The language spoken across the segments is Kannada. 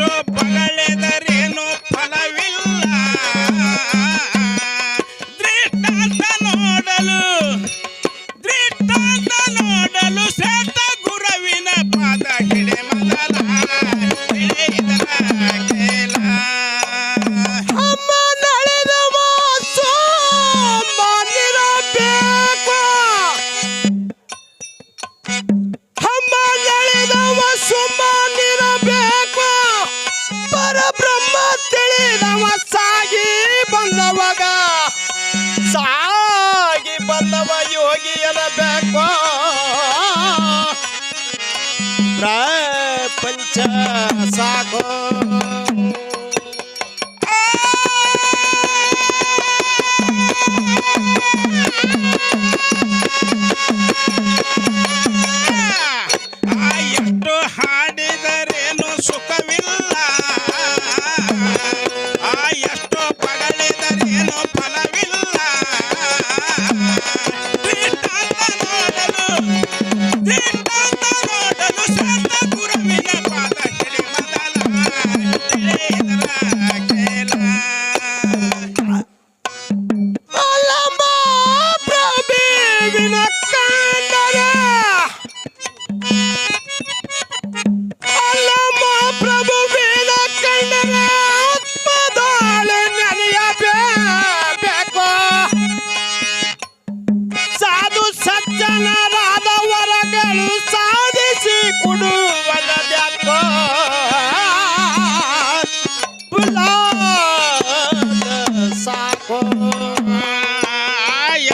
up. ತೆಗೆಯಲಬೇಕು ಪ್ರಪಂಚ ಸಾಕೋ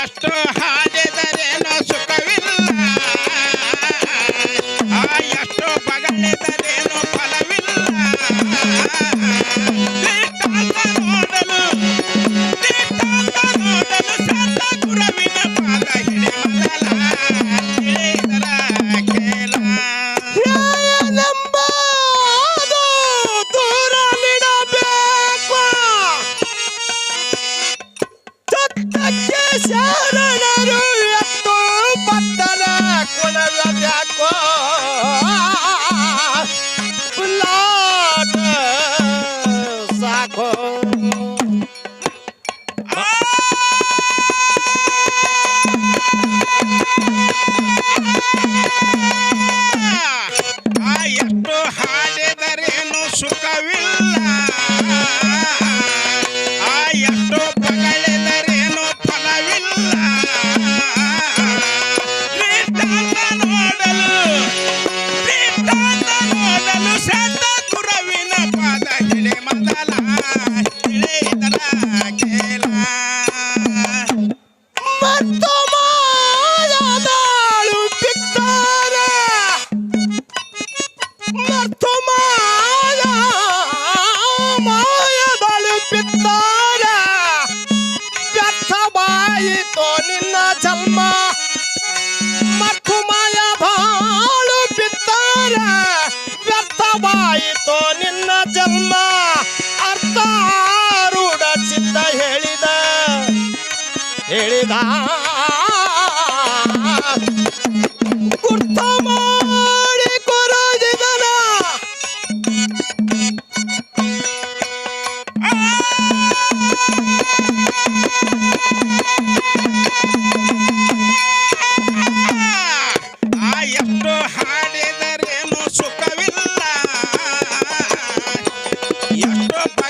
Master Oh. ಆಯಿತೋ ನಿನ್ನ ಜನ್ಮ ಮತ್ತು ಮಾಯ ಬಾಳು ಬಿತ್ತಾರ. ವ್ಯರ್ಥವಾಯಿತೋ ನಿನ್ನ ಜನ್ಮ, ಅರ್ಥ ರೂಢ ಚಿತ್ತ ಹೇಳಿದ ಹೇಳಿದ yeah.